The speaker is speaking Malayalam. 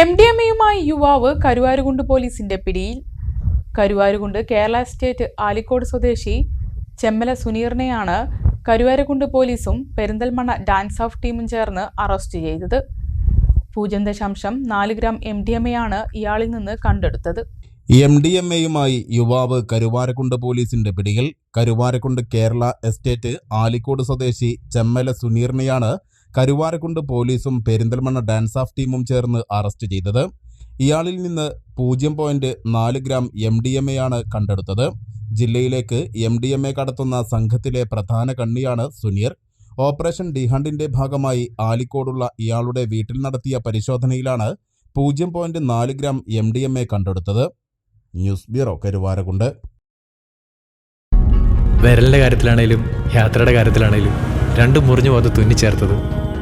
എം ഡി എം എയുമായി യുവാവ് കരുവാരുകുണ്ട് പോലീസിന്റെ പിടിയിൽ. കരുവാരുകുണ്ട് കേരള സ്റ്റേറ്റ് ആലിക്കോട് സ്വദേശി ചെമ്മല സുനീറിനെയാണ് കരുവാരുകുണ്ട് പോലീസും പെരിന്തൽമണ്ണ ഡാൻസ് ഓഫ് ടീമും ചേർന്ന് അറസ്റ്റ് ചെയ്തത്. പൂജ്യം ദശാംശം നാല് ഗ്രാം എം ഡി എം എയാണ് ഇയാളിൽ നിന്ന് കണ്ടെടുത്തത്. എം ഡി എം എയുമായി യുവാവ് കരുവാരക്കുണ്ട് പോലീസിന്റെ പിടിയിൽ. കരുവാരക്കുണ്ട് കേരള എസ്റ്റേറ്റ് ആലിക്കോട് സ്വദേശി ചെമ്മല സുനീറിനെയാണ് കരുവാരക്കുണ്ട് പോലീസും പെരിന്തൽമണ്ണ ഡാൻസ് ഓഫ് ടീമും ചേർന്ന് അറസ്റ്റ് ചെയ്തത്. ഇയാളിൽ നിന്ന് പൂജ്യം പോയിന്റ് നാല് ഗ്രാം എം ഡി എം എയാണ് കണ്ടെടുത്തത്. ജില്ലയിലേക്ക് എം ഡി എം എ കടത്തുന്ന സംഘത്തിലെ പ്രധാന കണ്ണിയാണ് സുനീർ. ഓപ്പറേഷൻ ഡിഹണ്ടിന്റെ ഭാഗമായി ആലിക്കോടുള്ള ഇയാളുടെ വീട്ടിൽ നടത്തിയ പരിശോധനയിലാണ് പൂജ്യം പോയിന്റ് നാല് gram M D M A കണ്ടെടുത്തത്. News bureau Karuvarakundu. വിരലിന്റെ കാര്യത്തിലാണേലും യാത്രയുടെ കാര്യത്തിലാണേലും രണ്ടും മുറിഞ്ഞു പോകാതെ തുന്നിച്ചേർത്തത്